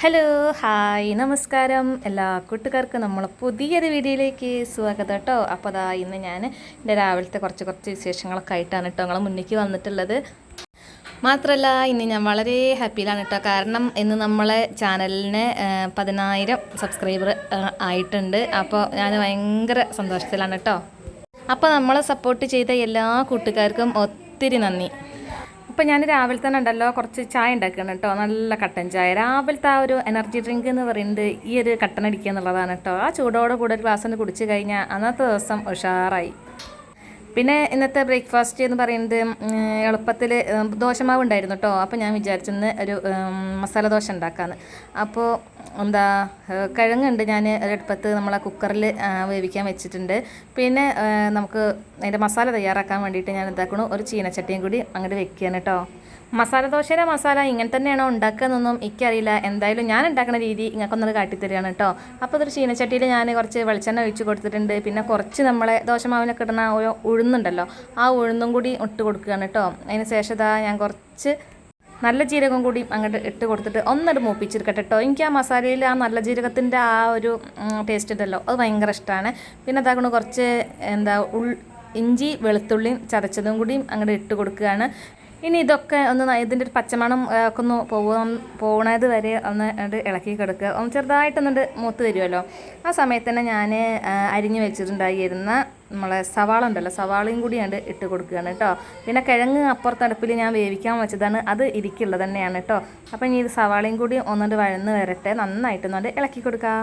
Hello hi നമസ്കാരം. എല്ലാ കൂട്ടുകാർക്കും നമ്മളെ പുതിയൊരു വീഡിയോയിലേക്ക് സ്വാഗതം കേട്ടോ. അപ്പോൾ അതാ ഇന്ന് ഞാൻ എന്റെ രാവിലത്തെ കുറച്ച് കുറച്ച് വിശേഷങ്ങളൊക്കെ ആയിട്ടാണ് കേട്ടോ നിങ്ങളെ മുന്നിലേക്ക് വന്നിട്ടുള്ളത്. മാത്രമല്ല ഇന്ന് ഞാൻ വളരെ ഹാപ്പിയിലാണ് കേട്ടോ. കാരണം ഇന്ന് നമ്മളെ ചാനലിന് പതിനായിരം സബ്സ്ക്രൈബർ ആയിട്ടുണ്ട്. അപ്പോൾ ഞാൻ ഭയങ്കര സന്തോഷത്തിലാണ് കേട്ടോ. അപ്പോൾ നമ്മളെ സപ്പോർട്ട് ചെയ്ത എല്ലാ കൂട്ടുകാർക്കും ഒത്തിരി നന്ദി. അപ്പോൾ ഞാൻ രാവിലെ തന്നെ ഉണ്ടല്ലോ കുറച്ച് ചായ ഉണ്ടാക്കണം കേട്ടോ. നല്ല കട്ടൻ ചായ. രാവിലത്തെ ആ ഒരു എനർജി ഡ്രിങ്ക് എന്ന് പറയുന്നത് ഈ ഒരു കട്ടൻ അടിക്കുക എന്നുള്ളതാണ് കേട്ടോ. ആ ചൂടോടെ കൂടെ ഒരു ഗ്ലാസ് ഒന്ന് കുടിച്ച് കഴിഞ്ഞാൽ അന്നത്തെ ദിവസം ഉഷാറായി. പിന്നെ ഇന്നത്തെ ബ്രേക്ക്ഫാസ്റ്റ് എന്ന് പറയുന്നത് എളുപ്പത്തിൽ ദോശമാവ് ഉണ്ടായിരുന്നു കേട്ടോ അപ്പോൾ ഞാൻ വിചാരിച്ചെന്ന് ഒരു മസാല ദോശ ഉണ്ടാക്കാമെന്ന് അപ്പോൾ എന്താ കിഴങ്ങുണ്ട് ഞാൻ ഒരടുപ്പത്ത് നമ്മളെ കുക്കറിൽ വേവിക്കാൻ വെച്ചിട്ടുണ്ട്. പിന്നെ നമുക്ക് അതിന്റെ മസാല തയ്യാറാക്കാൻ വേണ്ടിയിട്ട് ഞാൻ എന്താക്കണു ഒരു ചീനച്ചട്ടിയും കൂടി അങ്ങോട്ട് വെക്കുകയാണ് കേട്ടോ മസാല ദോശയുടെ മസാല ഇങ്ങനെ തന്നെയാണോ ഉണ്ടാക്കുന്നതെന്നും എനിക്കറിയില്ല. എന്തായാലും ഞാൻ ഉണ്ടാക്കുന്ന രീതി ഇങ്ങൾക്കൊന്നത് കാട്ടിത്തരികയാണ് കേട്ടോ അപ്പോൾ ഇതൊരു ചീനച്ചട്ടിയിൽ ഞാൻ കുറച്ച് വെളിച്ചെണ്ണ ഒഴിച്ച് കൊടുത്തിട്ടുണ്ട്. പിന്നെ കുറച്ച് നമ്മളെ ദോശമാവിനൊക്കെ ഇടുന്ന ഒരു ഉഴുന്നുണ്ടല്ലോ ആ ഉഴുന്നും കൂടി ഇട്ട് കൊടുക്കുകയാണ് കേട്ടോ അതിന് ശേഷം ഞാൻ കുറച്ച് നല്ല ജീരകം കൂടി അങ്ങോട്ട് ഇട്ട് കൊടുത്തിട്ട് ഒന്നൊരു മൂപ്പിച്ചെടുക്കട്ടെ കേട്ടോ എനിക്ക് ആ മസാലയിൽ ആ നല്ല ജീരകത്തിന്റെ ആ ഒരു ടേസ്റ്റ് ഉണ്ടല്ലോ അത് ഭയങ്കര ഇഷ്ടമാണ് പിന്നെ അതാകണം കുറച്ച് എന്താ ഉൾ ഇഞ്ചി വെളുത്തുള്ളിയും ചതച്ചതും കൂടിയും അങ്ങോട്ട് ഇട്ട് കൊടുക്കുകയാണ്. ഇനി ഇതൊക്കെ ഒന്ന് ഇതിന്റെ ഒരു പച്ചമണം ഒക്കെ ഒന്ന് പോകാൻ പോകണത് വരെ ഒന്ന് ഇളക്കി കിടക്കുക. ഒന്ന് ചെറുതായിട്ടൊന്നുണ്ട് മൂത്ത് വരുമല്ലോ ആ സമയത്ത് തന്നെ ഞാൻ അരിഞ്ഞു വെച്ചിട്ടുണ്ടായിരുന്ന നമ്മളെ സവാള ഉണ്ടല്ലോ സവാളയും കൂടി ഞാൻ ഇട്ട് കൊടുക്കുകയാണ് കേട്ടോ. പിന്നെ കിഴങ്ങ് അപ്പുറത്തടുപ്പിൽ ഞാൻ വേവിക്കാൻ വെച്ചതാണ്. അത് ഇരിക്കുള്ളത് തന്നെയാണ് കേട്ടോ. അപ്പം ഇനി ഇത് സവാളയും കൂടി ഒന്നുകൊണ്ട് വഴന്ന് വരട്ടെ. നന്നായിട്ടൊന്നുകൊണ്ട് ഇളക്കി കൊടുക്കുക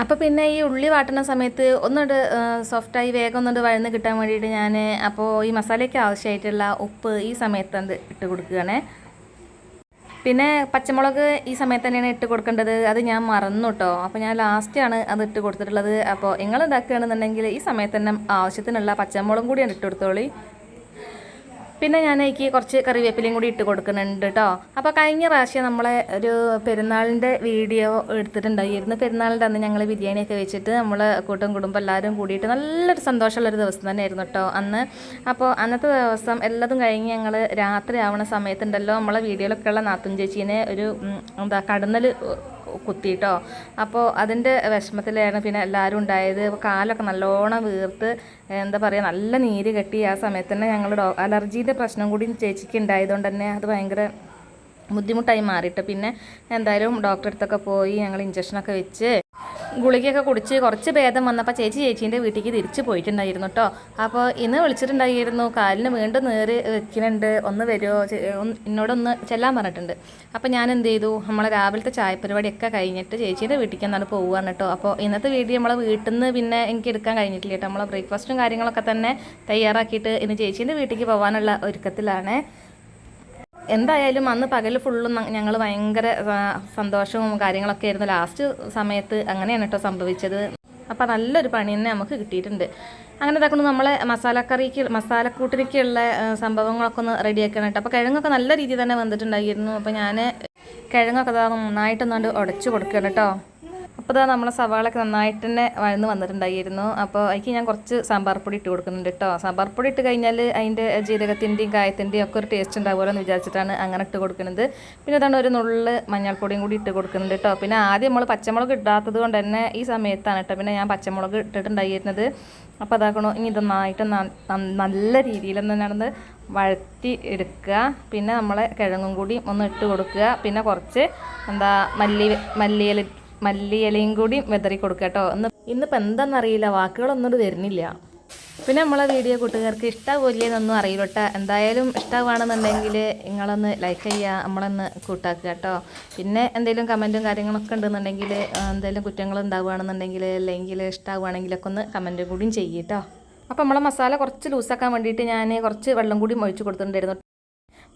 അപ്പോൾ പിന്നെ ഈ ഉള്ളി വാട്ടുന്ന സമയത്ത് ഒന്നുകൊണ്ട് സോഫ്റ്റായി വേഗം ഒന്നുകൊണ്ട് വഴന്ന് കിട്ടാൻ വേണ്ടിയിട്ട് ഞാൻ അപ്പോൾ ഈ മസാലയ്ക്ക് ആവശ്യമായിട്ടുള്ള ഉപ്പ് ഈ സമയത്ത് അത് ഇട്ട് കൊടുക്കുകയാണ്. പിന്നെ പച്ചമുളക് ഈ സമയത്ത് തന്നെയാണ് ഇട്ട് കൊടുക്കേണ്ടത്. അത് ഞാൻ മറന്നു കേട്ടോ അപ്പോൾ ഞാൻ ലാസ്റ്റാണ് അത് ഇട്ട് കൊടുത്തിട്ടുള്ളത്. അപ്പോൾ നിങ്ങൾ ഉണ്ടാക്കുകയാണെന്നുണ്ടെങ്കിൽ ഈ സമയത്ത് തന്നെ ആവശ്യത്തിനുള്ള പച്ചമുളകും കൂടിയാണ് ഇട്ട് കൊടുത്തോളി. പിന്നെ ഞാൻ എനിക്ക് കുറച്ച് കറിവേപ്പിലയും കൂടി ഇട്ട് കൊടുക്കുന്നുണ്ട് കേട്ടോ അപ്പോൾ കഴിഞ്ഞ പ്രാവശ്യം നമ്മളെ ഒരു പെരുന്നാളിന്റെ വീഡിയോ എടുത്തിട്ടുണ്ടായിരുന്നു. പെരുന്നാളിന്റെ അന്ന് ഞങ്ങൾ ബിരിയാണിയൊക്കെ വെച്ചിട്ട് നമ്മൾ കൂട്ടും കുടുംബം എല്ലാവരും കൂടിയിട്ട് നല്ലൊരു സന്തോഷമുള്ളൊരു ദിവസം തന്നെയായിരുന്നു കേട്ടോ അന്ന്. അപ്പോൾ അന്നത്തെ ദിവസം എല്ലാതും കഴിഞ്ഞ് ഞങ്ങൾ രാത്രി ആവണ സമയത്തുണ്ടല്ലോ നമ്മളെ വീഡിയോയിലൊക്കെയുള്ള നാത്തും ചേച്ചീനെ ഒരു എന്താ കടന്നൽ കുത്തിയിട്ടോ. അപ്പോൾ അതിന്റെ വിഷമത്തിലാണ് പിന്നെ എല്ലാവരും ഉണ്ടായത്. അപ്പോൾ കാലൊക്കെ നല്ലോണം വീർത്ത് എന്താ പറയുക നല്ല നീര് കെട്ടി. ആ സമയത്ത് തന്നെ ഞങ്ങൾ ഡോ അലർജീന്റെ പ്രശ്നം കൂടി ചേച്ചിക്ക് ഉണ്ടായതുകൊണ്ട് തന്നെ അത് ഭയങ്കര ബുദ്ധിമുട്ടായി മാറിയിട്ട്. പിന്നെ എന്തായാലും ഡോക്ടറെ അടുത്തൊക്കെ പോയി ഞങ്ങൾ ഇഞ്ചക്ഷനൊക്കെ വെച്ച് ഗുളികയൊക്കെ കുടിച്ച് കുറച്ച് ഭേദം വന്നപ്പോൾ ചേച്ചി ചേച്ചീന്റെ വീട്ടിലേക്ക് തിരിച്ചു പോയിട്ടുണ്ടായിരുന്നു കേട്ടോ അപ്പോൾ ഇന്ന് വിളിച്ചിട്ടുണ്ടായിരുന്നു കാലിന് വീണ്ടും നേര് വെക്കുന്നുണ്ട് ഒന്ന് വരുമോ എന്നോടൊന്ന് ചെല്ലാൻ പറഞ്ഞിട്ടുണ്ട്. അപ്പോൾ ഞാൻ എന്ത് ചെയ്തു? നമ്മളെ രാവിലത്തെ ചായ പരിപാടിയൊക്കെ കഴിഞ്ഞിട്ട് ചേച്ചീന്റെ വീട്ടിലേക്ക് എന്നാണ് പോവുകയാണ് കേട്ടോ അപ്പോൾ ഇന്നത്തെ വീഡിയോ നമ്മളെ വീട്ടിൽ നിന്ന് പിന്നെ എനിക്ക് എടുക്കാൻ കഴിഞ്ഞിട്ടില്ല കേട്ടോ നമ്മളെ ബ്രേക്ക്ഫാസ്റ്റും കാര്യങ്ങളൊക്കെ തന്നെ തയ്യാറാക്കിയിട്ട് ഇന്ന് ചേച്ചീന്റെ വീട്ടിലേക്ക് പോകാനുള്ള ഒരുക്കത്തിലാണ്. എന്തായാലും അന്ന് പകൽ ഫുള്ളും ഞങ്ങൾ ഭയങ്കര സന്തോഷവും കാര്യങ്ങളൊക്കെ ആയിരുന്നു. ലാസ്റ്റ് സമയത്ത് അങ്ങനെയാണ് കേട്ടോ സംഭവിച്ചത്. അപ്പോൾ നല്ലൊരു പണി തന്നെ നമുക്ക് കിട്ടിയിട്ടുണ്ട്. അങ്ങനെ ഇതാക്കുന്നു നമ്മളെ മസാലക്കറിക്ക് മസാലക്കൂട്ടിലേക്കുള്ള ആ, സംഭവങ്ങളൊക്കെ ഒന്ന് റെഡിയാക്കണം കേട്ടോ അപ്പോൾ കിഴങ്ങൊക്കെ നല്ല രീതിയിൽ തന്നെ വന്നിട്ടുണ്ടായിരുന്നു. അപ്പോൾ ഞാൻ കിഴങ്ങൊക്കെ നന്നായിട്ടൊന്നുകൊണ്ട് ഉടച്ചു കൊടുക്കണം കേട്ടോ അപ്പോൾ ഇതാ നമ്മളെ സവാളൊക്കെ നന്നായിട്ട് തന്നെ വഴന്ന് വന്നിട്ടുണ്ടായിരുന്നു. അപ്പോൾ അതിക്ക് ഞാൻ കുറച്ച് സാമ്പാർ പൊടി ഇട്ട് കൊടുക്കുന്നുണ്ട് കേട്ടോ സാമ്പാർ പൊടി ഇട്ട് കഴിഞ്ഞാൽ അതിന്റെ ജീരകത്തിന്റെയും കായത്തിന്റെയും ഒക്കെ ഒരു ടേസ്റ്റ് ഉണ്ടാവുമല്ലോ എന്ന് വിചാരിച്ചിട്ടാണ് അങ്ങനെ ഇട്ട് കൊടുക്കുന്നത്. പിന്നെ അതാണ് ഒരു നുള്ളിൽ മഞ്ഞൾപ്പൊടിയും കൂടി ഇട്ട് കൊടുക്കുന്നുണ്ട് കേട്ടോ പിന്നെ ആദ്യം നമ്മൾ പച്ചമുളക് ഇടാത്തത് കൊണ്ട് തന്നെ ഈ സമയത്താണ് കേട്ടോ പിന്നെ ഞാൻ പച്ചമുളക് ഇട്ടിട്ടുണ്ടായിരുന്നത്. അപ്പോൾ അതാക്കണോ. ഇനി ഇത് നന്നായിട്ട് ന- ന- നല്ല രീതിയിൽ നടന്ന് വഴറ്റി എടുക്കുക. പിന്നെ നമ്മളെ കിഴങ്ങും കൂടി ഒന്ന് ഇട്ട് കൊടുക്കുക. പിന്നെ കുറച്ച് എന്താ മല്ലി മല്ലിയില മല്ലിയിലയും കൂടി വെതറി കൊടുക്കുക കേട്ടോ. ഒന്ന് ഇന്നിപ്പോൾ എന്താണെന്നറിയില്ല വാക്കുകളൊന്നും വരുന്നില്ല. പിന്നെ നമ്മളെ വീഡിയോ കൂട്ടുകാർക്ക് ഇഷ്ടമാവില്ലെന്നൊന്നും അറിയില്ല കേട്ടോ. എന്തായാലും ഇഷ്ടമാണെന്നുണ്ടെങ്കിൽ നിങ്ങളൊന്ന് ലൈക്ക് ചെയ്യുക നമ്മളൊന്ന് കൂട്ടാക്കുക കേട്ടോ. പിന്നെ എന്തെങ്കിലും കമന്റും കാര്യങ്ങളൊക്കെ ഉണ്ടെന്നുണ്ടെങ്കിൽ എന്തെങ്കിലും കുറ്റങ്ങൾ ഉണ്ടാവുകയാണെന്നുണ്ടെങ്കിൽ അല്ലെങ്കിൽ ഇഷ്ടമാവുകയാണെങ്കിലൊക്കെ ഒന്ന് കമന്റും കൂടിയും ചെയ്യും കേട്ടോ. അപ്പോൾ നമ്മളെ മസാല കുറച്ച് ലൂസാക്കാൻ വേണ്ടിയിട്ട് ഞാൻ കുറച്ച് വെള്ളം കൂടി ഒഴിച്ച് കൊടുത്തിട്ടുണ്ടായിരുന്നു.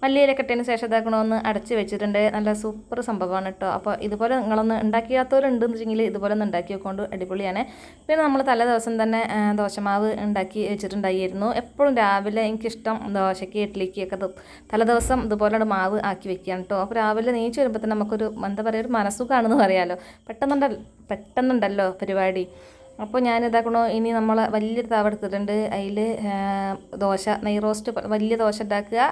മല്ലിയിലൊക്കെ ഇട്ടതിന് ശേഷം ഇതാക്കണമെന്ന് അടച്ച് വെച്ചിട്ടുണ്ട്. നല്ല സൂപ്പർ സംഭവമാണ് കേട്ടോ അപ്പോൾ ഇതുപോലെ നിങ്ങളൊന്ന് ഉണ്ടാക്കിയാത്തവരുണ്ടെന്ന് വെച്ചെങ്കിൽ ഇതുപോലെ ഒന്ന് ഉണ്ടാക്കി വെക്കൊണ്ട് അടിപൊളിയാണ്. പിന്നെ നമ്മൾ തലേ ദിവസം തന്നെ ദോശമാവ് ഉണ്ടാക്കി വെച്ചിട്ടുണ്ടായിരുന്നു. എപ്പോഴും രാവിലെ എനിക്കിഷ്ടം ദോശയ്ക്ക് ഇഡ്ഡലിക്ക് ഒക്കെ തലേ ദിവസം ഇതുപോലെ മാവ് ആക്കി വെക്കുകയാണ് കേട്ടോ അപ്പോൾ രാവിലെ നീച്ച് വരുമ്പോൾ തന്നെ നമുക്കൊരു എന്താ പറയുക ഒരു മനസ്സുഖാണെന്ന് പറയാമല്ലോ പെട്ടെന്നുണ്ട പെട്ടെന്നുണ്ടല്ലോ പരിപാടി. അപ്പോൾ ഞാൻ ഇതാക്കണോ ഇനി നമ്മൾ വലിയൊരു താവ എടുത്തിട്ടുണ്ട്. അതിൽ ദോശ നെയ് റോസ്റ്റ് വലിയ ദോശ ഉണ്ടാക്കുക.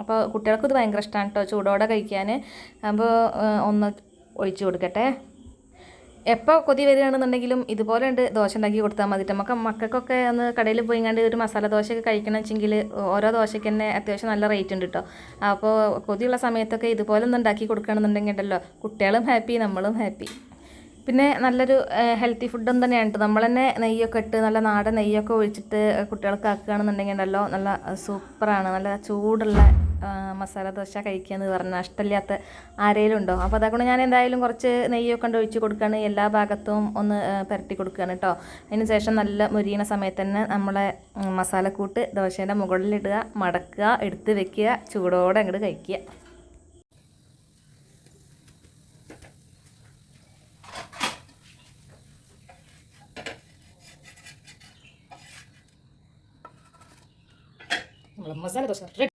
അപ്പോൾ കുട്ടികൾക്ക് ഇത് ഭയങ്കര ഇഷ്ടമാണ് കേട്ടോ ചൂടോടെ കഴിക്കാൻ. അപ്പോൾ ഒന്ന് ഒഴിച്ചു കൊടുക്കട്ടെ. എപ്പോൾ കൊതി വരികയാണെന്നുണ്ടെങ്കിലും ഇതുപോലെ ഉണ്ട് ദോശ ഉണ്ടാക്കി കൊടുത്താൽ മതി നമുക്ക് മക്കൾക്കൊക്കെ ഒന്ന് കടയിൽ പോയി കണ്ട് ഒരു മസാല ദോശയൊക്കെ കഴിക്കണം വെച്ചെങ്കിൽ ഓരോ ദോശയ്ക്ക് തന്നെ അത്യാവശ്യം നല്ല റേറ്റ് ഉണ്ട് കേട്ടോ അപ്പോൾ കൊതിയുള്ള സമയത്തൊക്കെ ഇതുപോലെ ഒന്ന് ഉണ്ടാക്കി കൊടുക്കുകയാണെന്നുണ്ടെങ്കിൽ ഉണ്ടല്ലോ കുട്ടികളും ഹാപ്പി നമ്മളും ഹാപ്പി പിന്നെ നല്ലൊരു ഹെൽത്തി ഫുഡും തന്നെയാണ് കേട്ടോ നമ്മൾ തന്നെ നെയ്യൊക്കെ ഇട്ട് നല്ല നാടൻ നെയ്യൊക്കെ ഒഴിച്ചിട്ട് കുട്ടികൾക്ക് ആക്കുകയാണെന്നുണ്ടെങ്കിൽ ഉണ്ടല്ലോ നല്ല സൂപ്പറാണ് നല്ല ചൂടുള്ള മസാല ദോശ കഴിക്കുക എന്ന് പറഞ്ഞാൽ ഇഷ്ടമില്ലാത്ത ആരെങ്കിലും ഉണ്ടോ അപ്പോൾ അതുകൊണ്ട് ഞാൻ എന്തായാലും കുറച്ച് നെയ്യൊക്കെ കൊണ്ട് ഒഴിച്ച് കൊടുക്കുകയാണ് എല്ലാ ഭാഗത്തും ഒന്ന് പുരട്ടി കൊടുക്കുകയാണ് കേട്ടോ അതിന് ശേഷം നല്ല മുരിയണ സമയത്ത് തന്നെ നമ്മളെ മസാലക്കൂട്ട് ദോശേന്റെ മുകളിലിടുക മടക്കുക എടുത്ത് വെക്കുക ചൂടോടെ അങ്ങോട്ട് കഴിക്കുക. മസാല ദോശ റെഡി.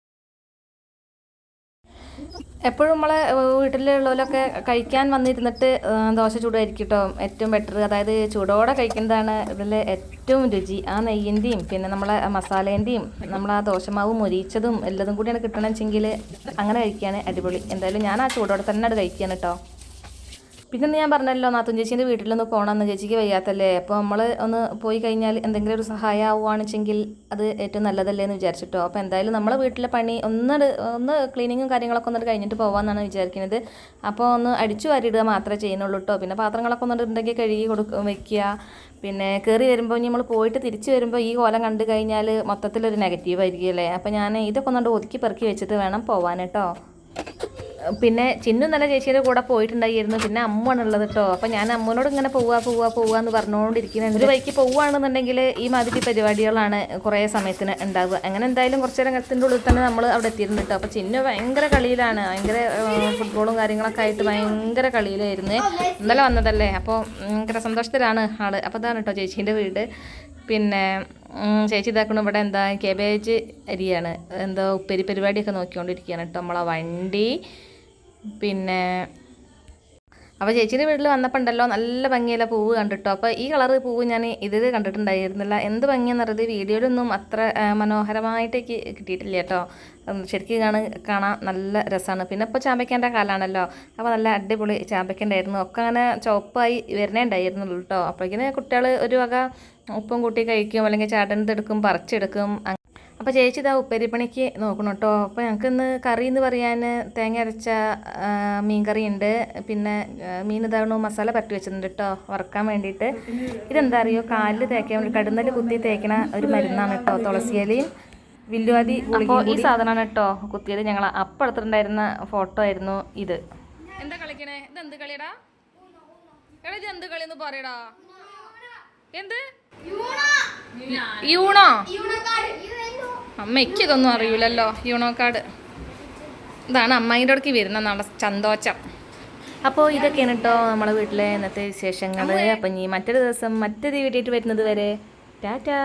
എപ്പോഴും നമ്മളെ വീട്ടിലുള്ളവരൊക്കെ കഴിക്കാൻ വന്നിരുന്നിട്ട് ദോശ ചൂടായിരിക്കും കേട്ടോ ഏറ്റവും ബെറ്റർ അതായത് ചൂടോടെ കഴിക്കുന്നതാണ് ഇതിൽ ഏറ്റവും രുചി. ആ നെയ്യിന്റെയും പിന്നെ നമ്മളെ മസാലേന്റെയും നമ്മൾ ആ ദോശമാവ് മൊരിച്ചതും എല്ലതും കൂടിയാണ് കിട്ടണമെങ്കിൽ അങ്ങനെ കഴിക്കുകയാണ് അടിപൊളി. എന്തായാലും ഞാൻ ആ ചൂടോടെ തന്നെ അത് കഴിക്കുകയാണ് കേട്ടോ പിന്നെ ഞാൻ പറഞ്ഞല്ലോ നാത്തും ചേച്ചീന്റെ വീട്ടിലൊന്ന് പോകണമെന്ന് ചേച്ചിക്ക് വയ്യാത്തല്ലേ? അപ്പോൾ നമ്മൾ ഒന്ന് പോയി കഴിഞ്ഞാൽ എന്തെങ്കിലും ഒരു സഹായം ആവുകയാണെച്ചെങ്കിൽ അത് ഏറ്റവും നല്ലതല്ലേ എന്ന് വിചാരിച്ചിട്ടോ. അപ്പോൾ എന്തായാലും നമ്മളെ വീട്ടിലെ പണി ഒന്ന് ഒന്ന് ക്ലീനിങ്ങും കാര്യങ്ങളൊക്കെ ഒന്നിട്ട് കഴിഞ്ഞിട്ട് പോകാമെന്നാണ് വിചാരിക്കുന്നത് അപ്പോൾ ഒന്ന് അടിച്ചു വാരിയിടുക മാത്രമേ ചെയ്യുന്നുള്ളൂ കേട്ടോ പിന്നെ പാത്രങ്ങളൊക്കെ ഒന്നിട്ട് ഉണ്ടെങ്കിൽ കഴുകി കൊടുക്കുക വെക്കുക. പിന്നെ കയറി വരുമ്പോൾ നമ്മൾ പോയിട്ട് തിരിച്ചു വരുമ്പോൾ ഈ കോലം കണ്ടു കഴിഞ്ഞാൽ മൊത്തത്തിലൊരു നെഗറ്റീവ് ആയിരിക്കും അല്ലേ? അപ്പോൾ ഞാൻ ഇതൊക്കെ ഒന്നുകൊണ്ട് ഒതുക്കി പെറുക്കി വെച്ചിട്ട് വേണം പോവാൻ കേട്ടോ പിന്നെ ചിന്നു നല്ല ചേച്ചിയുടെ കൂടെ പോയിട്ടുണ്ടായിരുന്നു. പിന്നെ അമ്മയാണുള്ളത് കേട്ടോ അപ്പം ഞാൻ അമ്മനോട് ഇങ്ങനെ പോവാ പോവാ പോവുക എന്ന് പറഞ്ഞുകൊണ്ടിരിക്കുന്നത് ഒരു വഴിക്ക് പോവുകയാണെന്നുണ്ടെങ്കിൽ ഈ മാതിരി പരിപാടികളാണ് കുറേ സമയത്തിന് ഉണ്ടാവുക. അങ്ങനെ എന്തായാലും കുറച്ച് നേരത്തിന്റെ ഉള്ളിൽ തന്നെ നമ്മൾ അവിടെ എത്തിയിരുന്നു കേട്ടോ അപ്പോൾ ചിന്നു ഭയങ്കര കളിയിലാണ്. ഭയങ്കര ഫുട്ബോളും കാര്യങ്ങളൊക്കെ ആയിട്ട് ഭയങ്കര കളിയിലായിരുന്നു. ഇന്നലെ വന്നതല്ലേ? അപ്പോൾ ഭയങ്കര സന്തോഷത്തിലാണ് ആൾ. അപ്പോൾ അതാണ് കേട്ടോ ചേച്ചീന്റെ വീട്. പിന്നെ ചേച്ചി ഇതാക്കണം ഇവിടെ എന്താ കേബേജ് അരിയാണ്. എന്തോ ഉപ്പേരി പരിപാടിയൊക്കെ നോക്കിക്കൊണ്ടിരിക്കുകയാണ് കേട്ടോ നമ്മളെ വണ്ടി പിന്നെ അപ്പോൾ ചേച്ചിയുടെ വീട്ടിൽ വന്നപ്പോൾ ഉണ്ടല്ലോ നല്ല ഭംഗിയുള്ള പൂവ് കണ്ടിട്ടോ? അപ്പോൾ ഈ കളറ് പൂവ് ഞാൻ ഇതിൽ കണ്ടിട്ടുണ്ടായിരുന്നില്ല. എന്ത് ഭംഗിയെന്ന് പറയുന്നത് വീഡിയോയിലൊന്നും അത്ര മനോഹരമായിട്ട് കിട്ടിയിട്ടില്ല കേട്ടോ. ശരിക്കും കാണാൻ കാണാൻ നല്ല രസമാണ് പിന്നെ ഇപ്പോൾ ചാമ്പയ്ക്കേന്റെ കാലാണല്ലോ. അപ്പോൾ നല്ല അടിപൊളി ചാമ്പയ്ക്കണ്ടായിരുന്നു. ഒക്കെ അങ്ങനെ ചുവപ്പായി വരുന്നേ ഉണ്ടായിരുന്നുള്ളൂ കേട്ടോ. അപ്പോഴേക്കിന് കുട്ടികൾ ഒരു വക ഉപ്പും കൂട്ടി കഴിക്കും അല്ലെങ്കിൽ ചാട്ടനെടുക്കും പറിച്ചെടുക്കും അപ്പോൾ ചേച്ചി ഇതാ ഉപ്പേരിപ്പണിക്ക് നോക്കണം കേട്ടോ അപ്പോൾ ഞങ്ങൾക്ക് ഇന്ന് കറി എന്ന് പറയാൻ തേങ്ങ അരച്ച മീൻ കറി ഉണ്ട് പിന്നെ മീൻ ഇതാണോ മസാല പറ്റി വെച്ചിട്ടുണ്ട് കേട്ടോ വറക്കാൻ വേണ്ടിയിട്ട്. ഇതെന്താ അറിയോ? കാലിൽ തേക്കാൻ വേണ്ടി കടുന്നൽ കുത്തി തേക്കണ ഒരു മരുന്നാണ് കേട്ടോ തുളസിയിലയും വില്ലുവാതി അപ്പോൾ ഈ സാധനമാണ് കേട്ടോ കുത്തിയത് ഞങ്ങൾ അപ്പം എടുത്തിട്ടുണ്ടായിരുന്ന ഫോട്ടോ ആയിരുന്നു ഇത്. എന്താ കളിക്കണേ? ഇത് എന്ത് കളിയടാ? എടാ ഇത് എന്ത് കളിയെന്ന് പറയടാ? എന്ത്? യൂണോ? അമ്മയ്ക്ക് ഇതൊന്നും അറിയില്ലല്ലോ യൂണോ കാർഡ്. ഇതാണ് അമ്മായിന്റെ അടുക്ക് വരുന്ന നമ്മുടെ ചന്തോച്ചം. അപ്പോൾ ഇതൊക്കെയാണ് കേട്ടോ നമ്മളെ വീട്ടിലെ ഇന്നത്തെ വിശേഷങ്ങൾ അപ്പം ഇനി മറ്റൊരു ദിവസം മറ്റൊരു വീഡിയോ ആയിട്ട് വരുന്നത് വരെ. ടാറ്റാ.